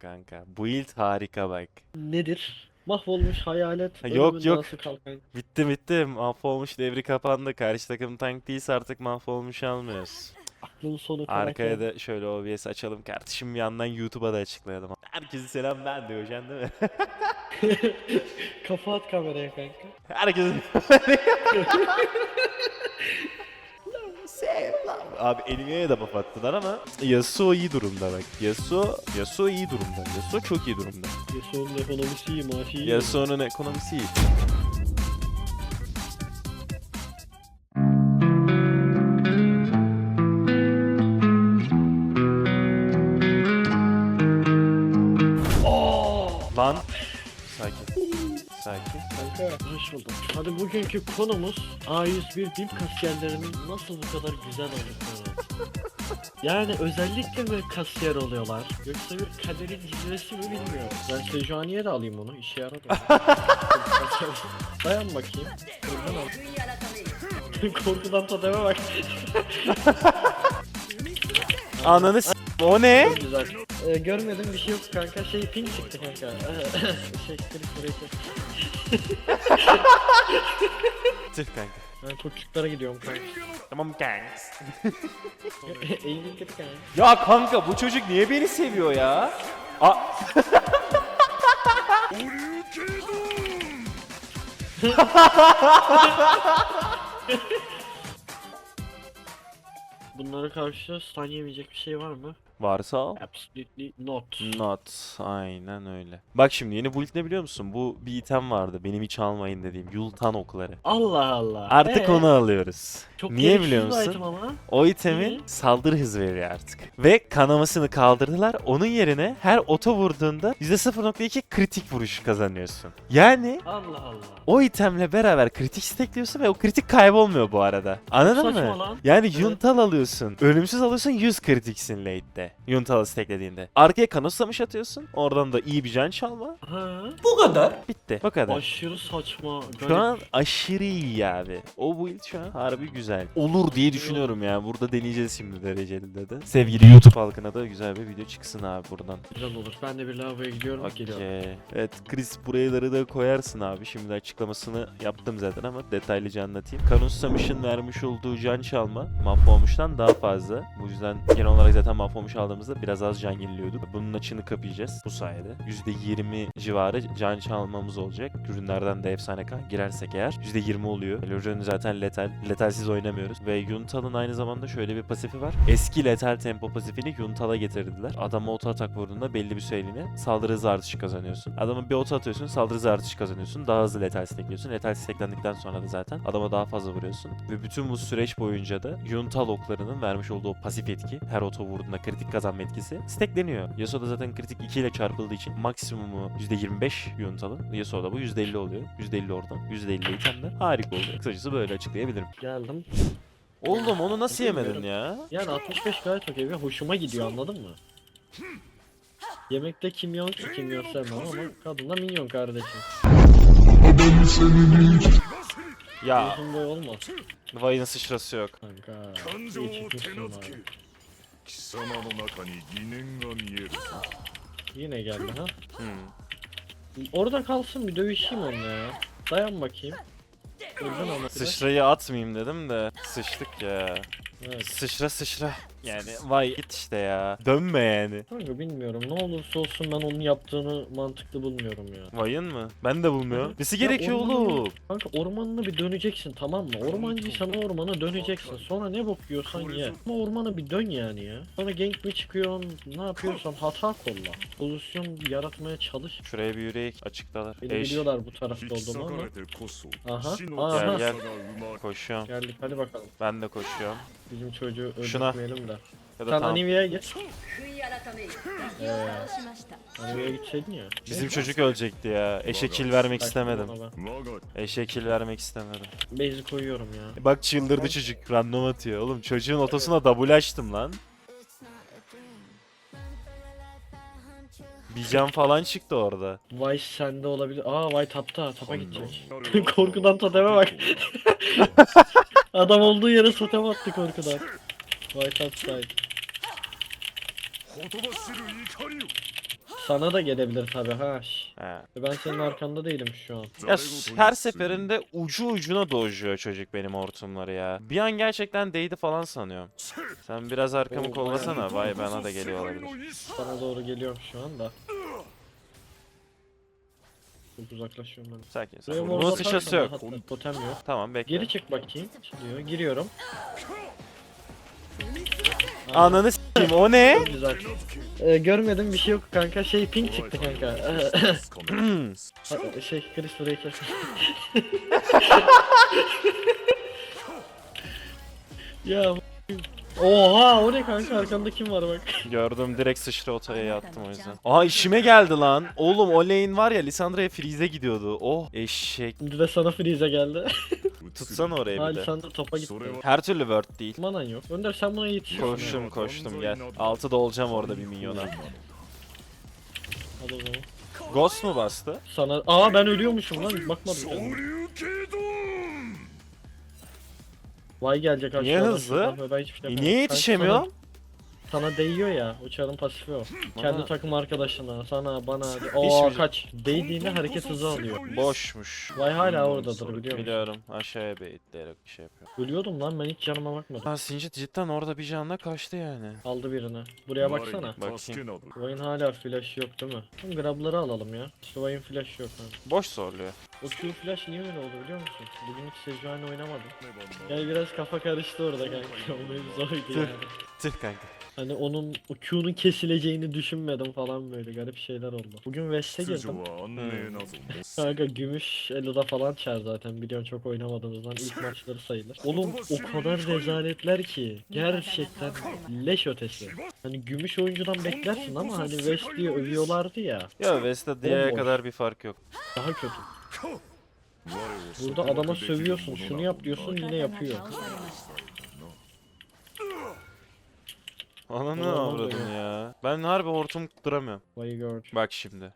kanka. Build harika bak. Nedir? Mahvolmuş hayalet. Ha, yok, yok. Bitti bitti. Mahvolmuş devri kapandı. Karşı takım tank değilse artık mahvolmuş almıyoruz. Aklın sonu Arkaya da şöyle OBS açalım kardeşim bir yandan YouTube'a da açıklayalım. Herkese selam ben de Hocam değil mi? Kafa at kameraya kanka. Herkese Abi Elimya'ya da buff attılar ama Yasuo iyi durumda bak. Yasuo, Yasuo iyi durumda. Yasuo çok iyi durumda. Yasuo'nun ekonomisi iyi, maaşı iyi. Yasuo'nun ekonomisi iyi. Kanka hoş bulduk. Hadi bugünkü konumuz A101 dil kasiyerlerinin nasıl bu kadar güzel oldukları. Yani özellikle mi kasiyer oluyorlar? Yoksa bir kaderin cilvesi mi bilmiyorum. Ben Sejuani'ye de alayım onu. işe yaradı. Dayan bakayım. Korkudan al. Korkudan tademe bak. Ananı s- O ne? Çok güzel. Ee, görmedim bir şey yok kanka. Şey ping çıktı kanka. şey kırık burayı. Tüh kanka. Ben kurtçuklara gidiyorum kanka. Tamam kanks. Eğilin kötü kanka. Ya kanka bu çocuk niye beni seviyor ya? A Bunlara karşı stun yemeyecek bir şey var mı? Varsa al. Absolutely not. Not. Aynen öyle. Bak şimdi yeni build ne biliyor musun? Bu bir item vardı. Benim hiç almayın dediğim. Yultan okları. Allah Allah. Artık Ee, onu alıyoruz. çok Niye biliyor bir musun? item ama. O itemin Hı. saldırı hızı veriyor artık. Ve kanamasını kaldırdılar. Onun yerine her oto vurduğunda %0.2 kritik vuruş kazanıyorsun. Yani Allah Allah. o itemle beraber kritik stekliyorsun ve o kritik kaybolmuyor bu arada. Anladın saçma mı? lan. Yani Evet. Yuntal alıyorsun. Ölümsüz alıyorsun 100 kritiksin late'de. Yuntal'ı steklediğinde. Arkaya kanoslamış atıyorsun. Oradan da iyi bir can çalma. Ha? Bitti. Bu kadar. Aşırı saçma. Şu an aşırı iyi abi. O build şu an harbi güzel. Olur diye düşünüyorum ya. Burada deneyeceğiz şimdi dereceli de. Sevgili YouTube halkına da güzel bir video çıksın abi buradan. Güzel olur. Ben de bir lavaboya gidiyorum. Geliyorum. Okey. Evet Chris buraları da koyarsın abi. Şimdi açıklamasını yaptım zaten ama detaylıca anlatayım. Kanus Samış'ın vermiş olduğu can çalma mahvolmuştan daha fazla. Bu yüzden genel olarak zaten mahvolmuş aldığımızda biraz az can yeniliyorduk. Bunun açını kapayacağız bu sayede. %20 civarı can çalmamız olacak. Ürünlerden de efsane kan girersek eğer. %20 oluyor. Ürün zaten letal. Letalsiz oynamıyoruz. Ve Yuntal'ın aynı zamanda şöyle bir pasifi var. Eski letal tempo pasifini Yuntal'a getirdiler. Adama oto atak vurduğunda belli bir süreliğine saldırı hızı artışı kazanıyorsun. Adama bir oto atıyorsun saldırı hızı artışı kazanıyorsun. Daha hızlı letal stekliyorsun. Letal steklendikten sonra da zaten adama daha fazla vuruyorsun. Ve bütün bu süreç boyunca da Yuntal oklarının vermiş olduğu pasif etki her oto vurduğunda kritik stack kazanma etkisi stackleniyor. Yasuo'da zaten kritik 2 ile çarpıldığı için maksimumu %25 Yuntal'ın. Yasuo'da bu %50 oluyor. %50 oradan. %50 iken de harika oluyor. Kısacası böyle açıklayabilirim. Geldim. Oğlum onu nasıl yemedin ya? Yani 65 gayet okey ve hoşuma gidiyor anladın mı? Yemekte kimyon ki kimyon sevmem ama kadında minyon kardeşim. Ya. Yüzüm boy olmaz. Vay'ın sıçrası yok. Kanka. iyi. ずけ貴様の中に疑念が見える Yine geldi ha. Hmm. Orada kalsın bir dövüşeyim onunla ya. Dayan bakayım. Öldün ama. Sıçrayı atmayayım dedim de sıçtık ya. Evet. Sıçra sıçra. Yani vay git işte ya. Dönme yani. Kanka bilmiyorum ne olursa olsun ben onun yaptığını mantıklı bulmuyorum ya. Vayın mı? Ben de bulmuyorum. Nesi Ya gerekiyor ormanı- oğlum? Kanka ormanına bir döneceksin tamam mı? Ormancıysan ormana döneceksin. Sonra ne bok yiyorsan ye. Ama ormana bir dön yani ya. Sonra gank mi çıkıyorsun? Ne yapıyorsan hata kolla. Pozisyon yaratmaya çalış. Şuraya bir yürüyek açıktalar. Beni Eş. biliyorlar bu tarafta 引き裂 olduğumu か ama. れてこそ Aha, 死の aha. 強さ Gel, が生まれ Koşuyorum. Geldik hadi bakalım. Ben de koşuyorum. Bizim çocuğu Şuna. öldürmeyelim de. Ya da Sen tamam. Anivye'ye git. Ee, Anivye'ye gidecektin ya. Bizim çocuk ölecekti ya. Eşe kill vermek istemedim. Eşe kill vermek istemedim. Base'i koyuyorum ya. Bak çıldırdı çocuk. Random atıyor. Oğlum çocuğun otosuna double açtım lan. Bir can falan çıktı orada. Vay sende olabilir. Aa vay tapta. Tapa gidecek. Korkudan tademe bak. Adam olduğu yere totem attı korkudan. White outside. Sana da gelebilir tabi ha. He. Ben senin arkanda değilim şu an. Ya her seferinde ucu ucuna dojuyor çocuk benim hortumları ya. Bir an gerçekten değdi falan sanıyorum. Sen biraz arkamı kollasana. Vay bana da geliyor olabilir. Sana doğru geliyorum şu anda. Uzaklaşıyorum ben. Sakin Buraya sakin. mor Bunun sıçrası yok. hatta Totem yok. Tamam bekle. Geri çık bakayım. Diyor. Giriyorum. Ananı s**eyim o ne? Çok güzel. Ee, görmedim bir şey yok kanka. Şey pink çıktı kanka. Ha, şey Chris burayı kes. ya Oha o ne kanka arkanda kim var bak. Gördüm direkt sıçra otaya yattım o yüzden. Aha işime geldi lan. Oğlum o lane var ya Lisandra'ya freeze'e gidiyordu. Oh eşek. Şimdi de sana freeze geldi. Tutsana oraya bir de. sen de topa gitti. Her türlü word değil. Manan yok. Önder sen buna yetişiyorsun. ya. Koştum koştum gel. Altıda olacağım orada bir minyona. Hadi o zaman. Ghost mu bastı? Sana... Aa ben ölüyormuşum lan bakmadım kendime. Vay gelecek aşağıdan. Niye hızlı? şuradan ve Ben hiçbir şey E, yapamam. niye Kanka yetişemiyorum? Sana, sana değiyor ya. Uçarın pasifi o. Kendi Bana- takım arkadaşına, sana, bana. Oo şey- kaç. Değdiğinde hareket hızı alıyor. Boşmuş. Vay hala oradadır biliyor musun? Biliyorum aşağıya beyitleyerek bir şey yapıyor. Ölüyordum lan ben hiç canıma bakmadım. Ha Sinjit cidden orada bir canla kaçtı yani. Aldı birini. Buraya baksana. Vay'ın hala flash yok değil mi? Grabları alalım ya. İşte Vay'ın flash yok lan. Boş zorluyor. O Q flash niye öyle oldu biliyor musun? Bugün hiç Sejuani oynamadım. Yani biraz kafa karıştı orada kanka. O mevzuydu yani. Tüh kanka. Hani onun o Q'nun kesileceğini düşünmedim falan böyle garip şeyler oldu. Bugün West'e girdim. Kanka gümüş Elo'da falan çar zaten biliyorsun çok oynamadığımızdan ilk maçları sayılır. Oğlum o kadar rezaletler ki gerçekten leş ötesi. Hani gümüş oyuncudan beklersin ama hani West diye övüyorlardı ya Ya Vesta Dia'ya Bomboş. kadar bir fark yok. daha kötü. Burada adama sövüyorsun şunu yap diyorsun yine yapıyor. Ana ne Ulan ya. Ben harbi hortum duramıyorum. Gör. Bak şimdi.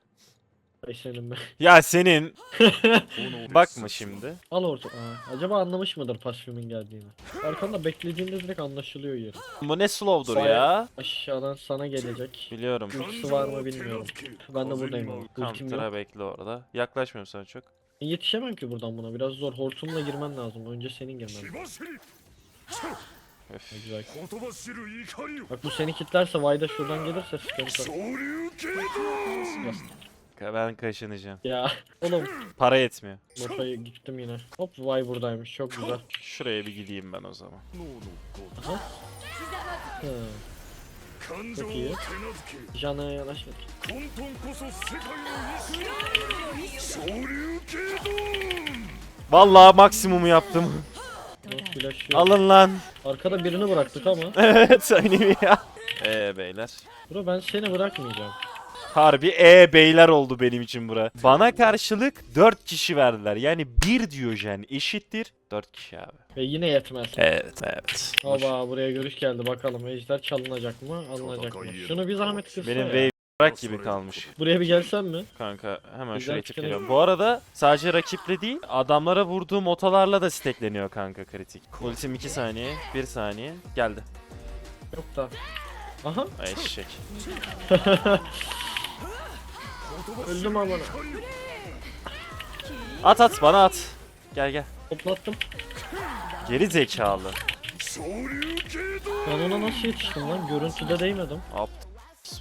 Ya senin. Bakma şimdi. Al orta. Aa, acaba anlamış mıdır pasifimin geldiğini? Arkanda beklediğinde direkt anlaşılıyor yeri. Bu ne slow'dur ya. Aşağıdan sana gelecek. Biliyorum. Ultisi var mı bilmiyorum. Ben de buradayım. Ultim yok. Counter'a bekle orada. Yaklaşmıyorum sana çok. E, Yetişemem ki buradan buna. Biraz zor. Hortumla girmen lazım. Önce senin girmen. Bak bu seni kitlerse Vayda şuradan gelirse. Ben kaşınacağım. Ya oğlum Para yetmiyor. Mota'ya gittim yine. Hop Vay buradaymış çok güzel. Şuraya bir gideyim ben o zaman. Hı. Çok iyi. Jana'ya yanaşmadık. Vallahi maksimumu yaptım. Alın lan. Arkada birini bıraktık ama. evet söyleyeyim ya. Eee beyler. Bro ben seni bırakmayacağım. Harbi e beyler oldu benim için bura. Bana karşılık 4 kişi verdiler. Yani 1 Diyojen eşittir 4 kişi abi. Ve yine yetmez. Evet evet. Baba buraya görüş geldi bakalım ejder çalınacak mı alınacak mı? Şunu bir zahmet kırsa Benim ya. Rak gibi kalmış Buraya bir gelsen mi? kanka. Hemen Güzel şuraya çıkıyor. Bu arada sadece rakiple değil adamlara vurduğum otalarla da stekleniyor kanka kritik. Ultim 2 saniye 1 saniye geldi. Yok da. Aha Ay eşek. öldüm amına. At at bana at. Gel gel. Toplattım. Geri zekalı. Ben ona nasıl yetiştim lan? Görüntüde değmedim. Apt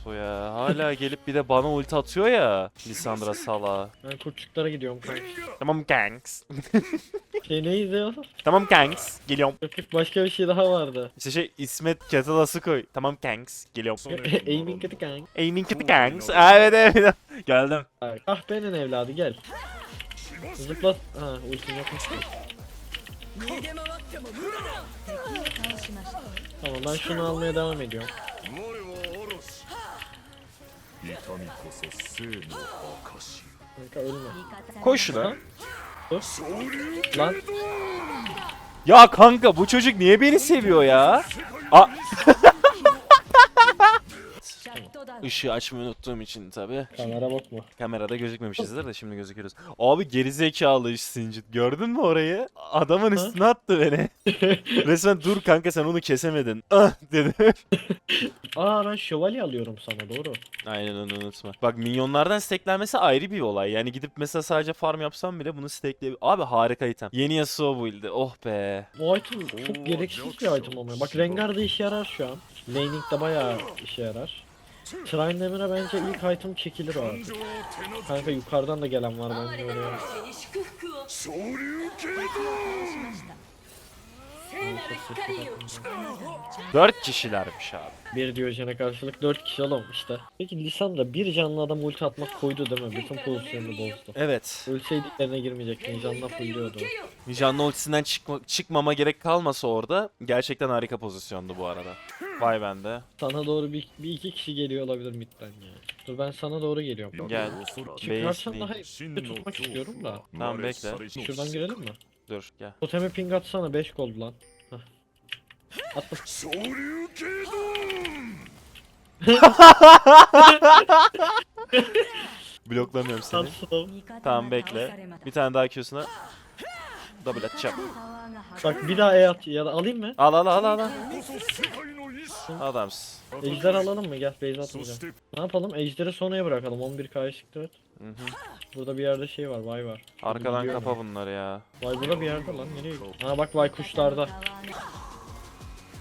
bu ya. Hala gelip bir de bana ulti atıyor ya. Lisandra sala. Ben kurtçuklara gidiyorum kanka. Tamam gangs. Şey o? tamam gangs. Geliyorum. Yok yok, başka bir şey daha vardı. İşte şey İsmet Ketalası koy. Tamam gangs. Geliyorum. Aiming kötü gang. Aiming the gangs. Aa, evet evet. Geldim. Ah benim evladı gel. Zıpla. Ha ultim yokmuş. Tamam ben şunu almaya devam ediyorum. Kanka ölme. Koş şuna. Dur. Lan. Ya kanka bu çocuk niye beni seviyor ya? A Işığı açmayı unuttuğum için tabi. Kamera bakma. Kamerada gözükmemişizdir de şimdi gözüküyoruz. Abi gerizekalı iş Sincit. Gördün mü orayı? Adamın Ha? üstüne attı beni. Resmen dur kanka sen onu kesemedin. Ah dedi. Aa ben şövalye alıyorum sana doğru. Aynen onu unutma. Bak minyonlardan steklenmesi ayrı bir olay. Yani gidip mesela sadece farm yapsam bile bunu stekle... Abi harika item. Yeni Yasuo build'i. Oh be. Bu item çok gereksiz bir item ama. Bak Rengar da işe yarar şu an. Laning'de bayağı işe yarar. Shrine Demir'e bence ilk item çekilir o artık. Kanka yukarıdan da gelen var bende oraya. Dört kişilermiş abi. Bir Diyojen'e karşılık 4 kişi alamamışlar. Peki Lisandra bir canlı adam ulti atmak koydu değil mi? Bütün pozisyonunu bozdu. Evet. Ölseydiklerine girmeyecek. Nijan'la fulluyordu. Nijan'ın ultisinden çıkma, çıkmama gerek kalmasa orada gerçekten harika pozisyondu bu arada. Vay bende. Sana doğru bir, bir iki kişi geliyor olabilir midden yani. Dur ben sana doğru geliyorum. Gel. Çıkarsan daha iyi. Tutmak istiyorum da. Tamam bekle. Şuradan girelim mi? Dur gel. Totemi ping atsana 5 gold lan. Bloklamıyorum seni. Tamam bekle. Bir tane daha Q'suna. Double atacağım. Bak bir daha E at ya da alayım mı? Al al al al al. Adamsın. Ejder alalım mı? Gel base atmayacağım. Ne yapalım? Ejder'i sonraya bırakalım. 11k çıktı. Hı. Burada bir yerde şey var. Vay var. Arkadan kapa musun? bunları ya. Vay burada bir yerde lan. Nereye gidiyor? Ha bak vay kuşlarda.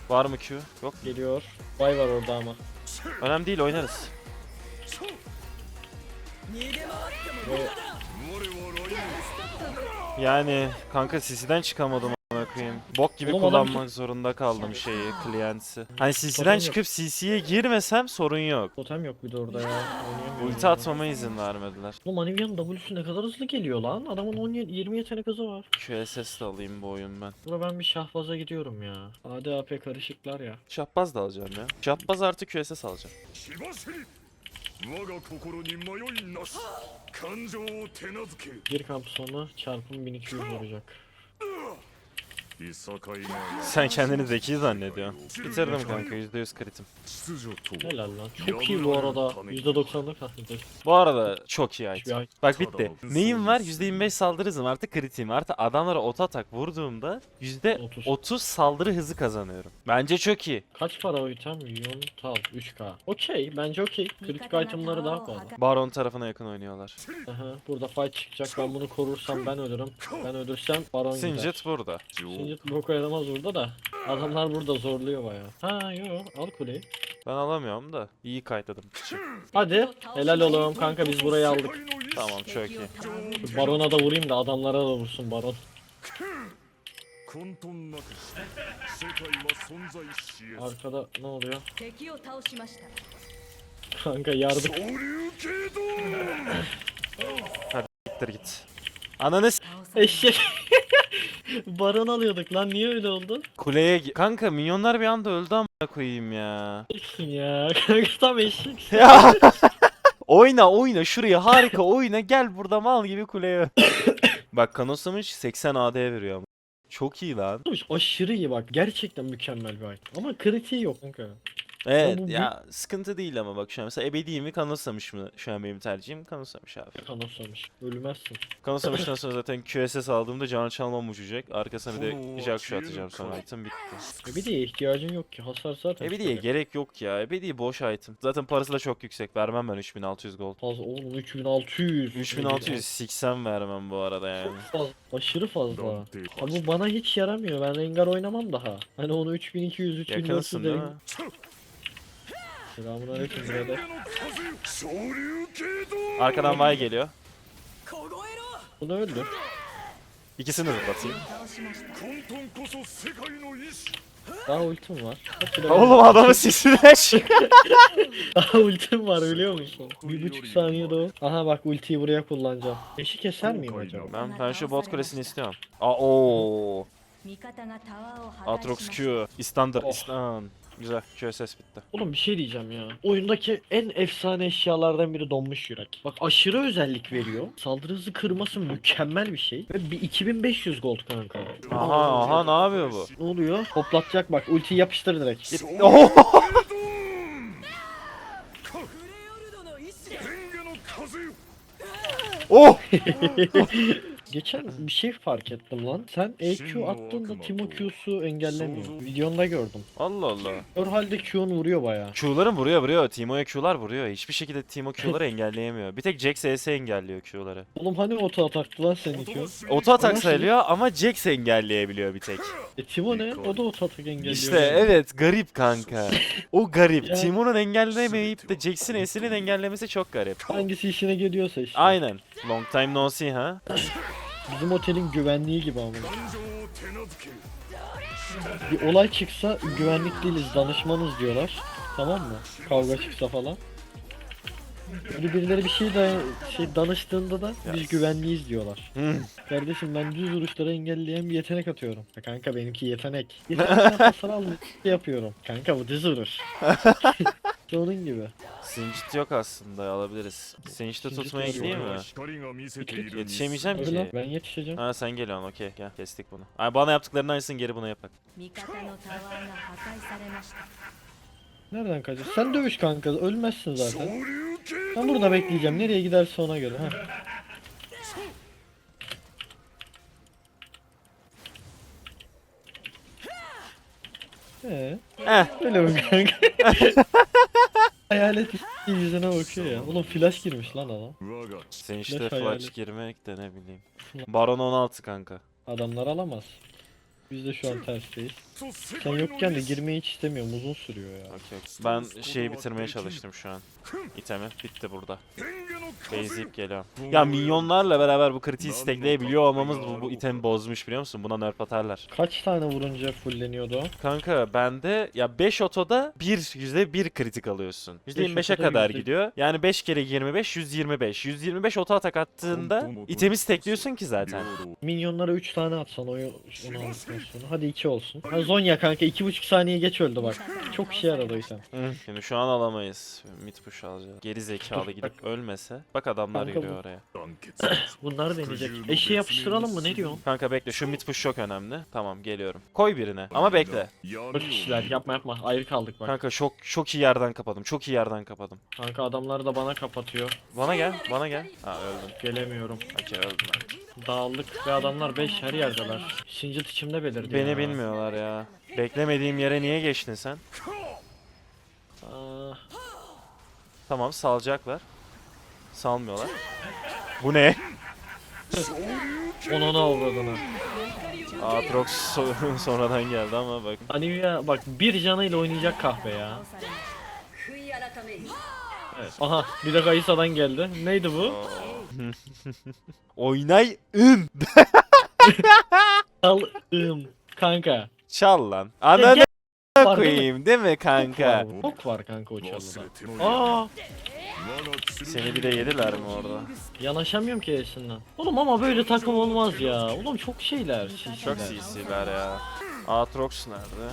Var mı Q? Yok. Geliyor. Vay var orada ama. Önemli değil oynarız. Yani kanka sisi'den çıkamadım koyayım. Bok gibi Oğlum adam kullanmak zorunda kaldım şeyi, klientsi. Hani CC'den Sorun yok. çıkıp CC'ye girmesem sorun yok. totem yok bir de orada ya. Oynayamıyorum Ulti ya. atmama izin vermediler. Oğlum Anivia'nın W'su ne kadar hızlı geliyor lan. Adamın 10 ye- 20 yetenek hızı var. QSS de alayım bu oyun ben. Burada ben bir şahbaza gidiyorum ya. AD AP karışıklar ya. Şahbaz da alacağım ya. Şahbaz artı QSS alacağım. 血走り我が心に迷いなし感情を手なずけ Bir kamp sonu çarpım 1200 olacak. Sen kendini zeki zannediyorsun. Bitirdim kanka %100 kritim. Helal lan. Çok iyi bu arada. %90'lık aslında. Bu arada çok iyi item. Bak bitti. Neyim var? %25 saldırı hızım artı kritiğim. Artı adamlara oto atak vurduğumda %30 saldırı hızı kazanıyorum. Bence çok iyi. Kaç para o item? Yontal 3k. Okey. Bence okey. Kritik itemları daha fazla. Baron tarafına yakın oynuyorlar. Burada fight çıkacak. Ben bunu korursam ben ölürüm. Ben ölürsem Baron Sincit gider. burada. Sincit Bence boka yaramaz burada da. Adamlar burada zorluyor bayağı. Ha yok al kuleyi. Ben alamıyorum da iyi kaydedim. Hadi helal olalım kanka biz burayı aldık. Tamam çok iyi. Barona da vurayım da adamlara da vursun baron. Arkada ne oluyor? Kanka yardık. Hadi git git. Ananı Eşek. baron alıyorduk lan niye öyle oldu? kuleye gi- Kanka minyonlar bir anda öldü amına koyayım ya. Eşeksin ya. Kanka tam eşek. Ya. oyna oyna şuraya harika oyna gel burada mal gibi kuleye. Bak Kanosamış 80 AD veriyor ama. Çok iyi lan. Aşırı iyi bak. Gerçekten mükemmel bir item. Ama kritiği yok kanka. Evet Bu- bu- ya sıkıntı değil ama bak şu an mesela ebedi mi kanosamış mı şu an benim tercihim kanosamış abi. Kanosamış. Ölmezsin. Kanosamış'tan sonra zaten QSS aldığımda Can Çalmam uçacak. Arkasına bir Oo, de Jakşu atıyorum atacağım sonra kanka. item bitti. Ebediye ihtiyacın yok ki. Hasar zaten. Ebediye çok gerek yok ya. Ebedi boş item. Zaten parası da çok yüksek. Vermem ben 3600 gold. Fazla oğlum 3600. 3680 vermem bu arada yani. Fazla, aşırı fazla. Don't Abi bu bana hiç yaramıyor. Ben Rengar oynamam daha. Hani onu 3200 Yakınsın 3400 değil? Selamun aleyküm birader. の風昇竜系ド Arkadan Vay geliyor. 凍えろ Bunu öldür. İkisini de batayım. 倒しました混沌こそ世界の意志 Daha ultim var. Kaç kilo- Oğlum adamın sesine çık. Daha ultim var biliyor musun? Bir buçuk saniyede o. Aha bak ultiyi buraya kullanacağım. Eşi keser miyim acaba? Ben, ben şu bot kulesini istiyorum. Aa ooo. 味方がタワーを破壊 Atrox しました Q. İstandır. Oh. İstan. Güzel. QSS bitti. Oğlum bir şey diyeceğim ya. Oyundaki en efsane eşyalardan biri donmuş yürek. Bak aşırı özellik veriyor. Saldırı hızı kırması mükemmel bir şey. Ve bir 2500 gold kanka. Aha aha ne yapıyor bu? Ne oluyor? Toplatacak bak. Ultiyi yapıştır direkt. Git. Oh! Geçen bir şey fark ettim lan. Sen EQ şey attığında Timo Q'su engellemiyor. Videonda gördüm. Allah Allah. Gör halde Q'un vuruyor baya. Q'ların vuruyor vuruyor. Timo'ya Q'lar vuruyor. Hiçbir şekilde Timo Q'ları engelleyemiyor. Bir tek Jax ES engelliyor Q'ları. Oğlum hani oto ataktı lan senin Q? Oto atak sayılıyor ama Jax engelleyebiliyor bir tek. E Timo ne? O da oto atak engelliyor. İşte evet garip kanka. o garip. Yani... Timo'nun engellemeyip de Jax'in S'inin engellemesi çok garip. Hangisi işine geliyorsa işte. Aynen. Long time no see ha. Bizim otelin güvenliği gibi ama. Bir olay çıksa güvenlik değiliz danışmanız diyorlar. Tamam mı? Kavga çıksa falan. Böyle birileri bir şey da şey danıştığında da biz güvenliyiz diyorlar. Hmm. Kardeşim ben düz vuruşları engelleyen bir yetenek atıyorum. Ya kanka benimki yetenek. Yetenek yapmasını almak yapıyorum. Kanka bu düz vuruş. İşte onun gibi. Singed yok aslında alabiliriz. Singed'ı Singed tutmaya var. gideyim 俺 mi? は光が見せている Yetişemeyeceğim Hadi ki. lan ben yetişeceğim. Ha sen geliyorsun okey gel kestik bunu. Ay bana yaptıklarının aynısını geri buna yapak. 味方のタワーが破壊されました Nereden kaçacağız? Sen dövüş kanka ölmezsin 昇 zaten. 竜系 Ben burada bekleyeceğim. Nereye giderse ona göre. Ha. Ee, Eh öyle mi kanka? Hayalet yüzüne bakıyor ya. Oğlum flash girmiş lan adam. 我が Singed'e Flash flash hayalet. girmek de ne bileyim. Baron 16 kanka. Adamlar alamaz. Biz de şu an tersteyiz. Sen yokken de girmeyi hiç istemiyorum. Uzun sürüyor ya. Okey. Ben şeyi bitirmeye çalıştım şu an. İtemi bitti burada. Basic geliyor. Ya minyonlarla beraber bu kritiği stekleyebiliyor olmamız bu, bu itemi bozmuş biliyor musun? Buna nerf atarlar. Kaç tane vurunca fulleniyordu o? Kanka bende ya 5 otoda 1 %1 kritik alıyorsun. %25'e kadar yüzde- gidiyor. Yani 5 kere 25 125. 125 oto atak attığında itemi stekliyorsun ki zaten. Minyonlara 3 tane atsan o onu alsın sonu. Hadi 2 olsun. Ha, Zonya kanka 2,5 saniye geç öldü bak. Çok işe yaradı Şimdi şu an alamayız. Mid push alacağız. Geri zekalı gidip ölmese. Bak adamlar Kanka bu- geliyor oraya. Bunlar deneyecek. Eşeğe yapıştıralım mı ne diyorsun? Kanka bekle şu mid push çok önemli. Tamam geliyorum. Koy birine ama bekle. 4 kişiler yapma yapma ayrı kaldık bak. Kanka çok çok iyi yerden kapadım. Çok iyi yerden kapadım. Kanka adamları da bana kapatıyor. Bana gel, bana gel. Ha öldüm. Gelemiyorum. Okey öldüm ben. Dağıldık ve adamlar 5 her yerdeler. Sincit içimde belirdi Beni ya. bilmiyorlar ya. Beklemediğim yere niye geçtin sen? Aa, Tamam salacaklar. Salmıyorlar. Bu ne? Onun avradını. Aatrox so- sonradan geldi ama bak. Anivia bak bir canıyla oynayacak kahve ya. 悔い改める Evet. Aha bir de Kayısa'dan geldi. Neydi bu? Oynay Oynayın. Çalım kanka. Çal lan. Ananı koyayım değil mi kanka? Bok var kanka o çalıda. Aa! Seni bir de yediler mi orada? Yanaşamıyorum ki yaşından. Oğlum ama böyle takım olmaz ya. Oğlum çok şeyler. Şey çok CC'ler ya. Aatrox nerede?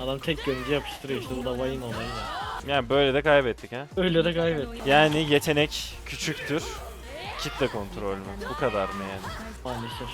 Adam tek görünce yapıştırıyor işte bu da Vayne olayı ya. Yani böyle de kaybettik ha. Öyle de kaybettik Yani yetenek küçüktür. Kitle kontrol mü? Bu kadar mı yani? maalesef.